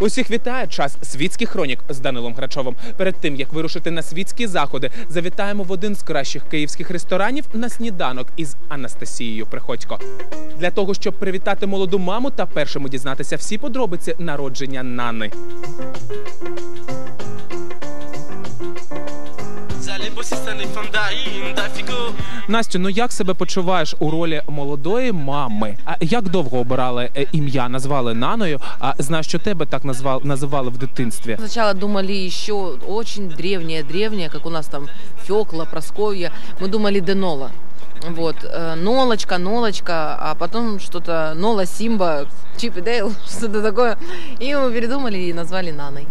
Усіх вітає час світських хронік з Данилом Грачовим. Перед тим як вирушити на світські заходи, завітаємо в один з кращих київських ресторанів на сніданок із Анастасією Приходько. Для того щоб привітати молоду маму та першому дізнатися всі подробиці народження Нани. Da ficou Настю, ну як себе почуваєш у ролі молодої мами? А як довго обирали е, ім'я? Назвали Наною? А знаєш, що тебе так назвали називали в дитинстві? Сначала думали еще очень древнее, древнее, как у нас там Фекла, Просковья. Мы думали Денола. Вот, э, Нолочка, Нолочка, а потом что-то Нола, Симба, Чип и Дейл, что-то такое. И мы передумали и назвали Наной.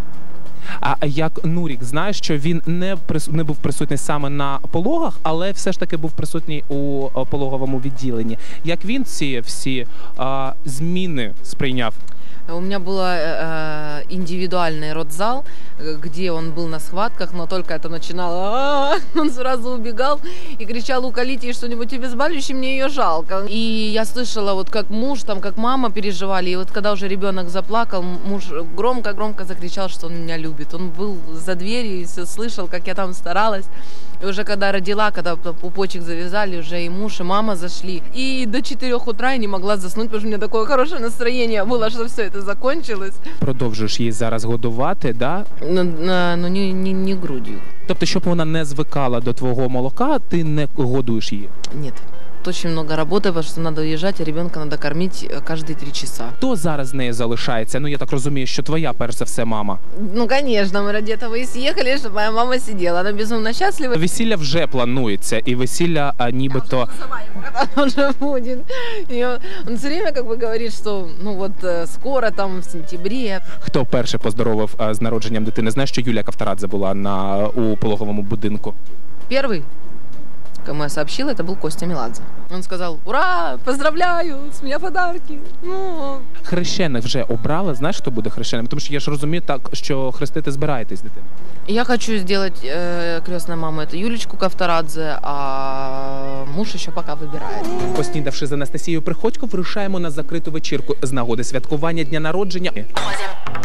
А як Нурік, знаєш, що він не не був присутній саме на пологах, але все ж таки був присутній у е, пологовому відділенні. Як він ці всі а, зміни сприйняв? У меня э, индивидуальный родзал, э, где он был на схватках, но только это начинало, он сразу убегал и кричал у Калити что-нибудь обезболивающее, мне ее жалко. И я слышала, вот как муж, там, как мама переживали, и вот когда уже ребенок заплакал, муж громко-громко закричал, что он меня любит. Он был за дверью и все слышал, как я там старалась. И уже когда родила, когда пупочек завязали, уже и муж, и мама зашли. И до 4 утра я не могла заснуть, потому что у меня такое хорошее настроение было, что все это закончилось. Продовжуєш її зараз годувати, да? Ну, но- ну не, не, не грудью. Тобто, щоб вона не звикала до твого молока, ти не годуєш її. Нет Тут очень много работы, потому что надо уезжать, а ребенка надо кормить э, каждые три часа. Хто зараз з нею залишається? Ну я так розумію, що твоя перш за все мама. Ну, конечно, мы ради этого и съехали, чтобы моя мама сидела. Она безумно счастлива. Весілля вже планується, і весілля а, нібито Когда уже будет. И он, он все время как бы говорит, что ну вот э, скоро там в сентябре. хто перше поздоровив а, з народженням дитини. Знаєш, що Юлія Кавтарадзе була на у пологовому будинку. Первый, кому я сообщила, это был Костя Меладзе. Он сказал, ура, поздравляю, с меня подарки. Ну, Хрещених вже обрали. Знаєш, хто буде хрещеним? Тому що я ж розумію так, що хрестити збираєтесь дитину. Я хочу сделать э, крестной мамой это Юлечку Кавторадзе, а муж еще пока выбирает. Поснідавши з Анастасією Приходько, вирушаємо на закриту вечірку з нагоди святкування дня народження. Demoiselle,